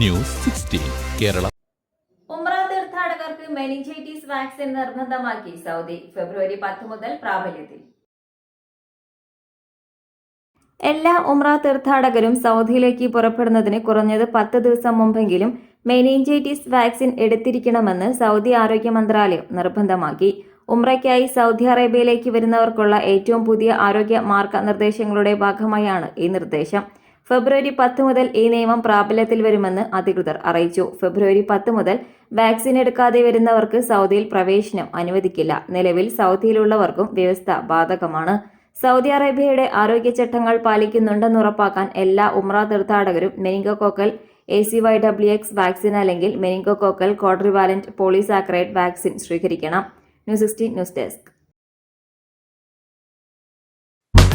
News sixteen Kerala. ഉംറ തീർത്ഥാടകർക്ക് meningitis vaccine നിർബന്ധമാക്കി സൗദി ഫെബ്രുവരി പത്ത് മുതൽ പ്രാബല്യത്തിൽ. എല്ലാ ഉംറ തീർത്ഥാടകരും സൗദിയിലേക്ക് പുറപ്പെടുന്നതിന് കുറഞ്ഞത് പത്ത് ദിവസം മുമ്പെങ്കിലും മെനിഞ്ചൈറ്റിസ് വാക്സിൻ എടുത്തിരിക്കണമെന്ന് സൗദി ആരോഗ്യ മന്ത്രാലയം നിർബന്ധമാക്കി. ഉംറയ്ക്കായി സൗദി അറേബ്യയിലേക്ക് വരുന്നവർക്കുള്ള ഏറ്റവും പുതിയ ആരോഗ്യ മാർഗനിർദ്ദേശങ്ങളുടെ ഭാഗമായാണ് ഈ നിർദ്ദേശം. ഫെബ്രുവരി പത്ത് മുതൽ ഈ നിയമം പ്രാബല്യത്തിൽ വരുമെന്ന് അധികൃതർ അറിയിച്ചു. ഫെബ്രുവരി പത്ത് മുതൽ വാക്സിൻ എടുക്കാതെ വരുന്നവർക്ക് സൗദിയിൽ പ്രവേശനം അനുവദിക്കില്ല. നിലവിൽ സൗദിയിലുള്ളവർക്കും വ്യവസ്ഥ ബാധകമാണ്. സൗദി അറേബ്യയുടെ ആരോഗ്യ ചട്ടങ്ങൾ പാലിക്കുന്നുണ്ടെന്ന് ഉറപ്പാക്കാൻ എല്ലാ ഉമ്ര തീർത്ഥാടകരും meningococcal A C Y W X vaccine അല്ലെങ്കിൽ മെനിങ്കോകോക്കൽ കോഡ്രിവാലന്റ് പോളിസാക്രൈഡ് വാക്സിൻ സ്വീകരിക്കണം. News sixteen news desk.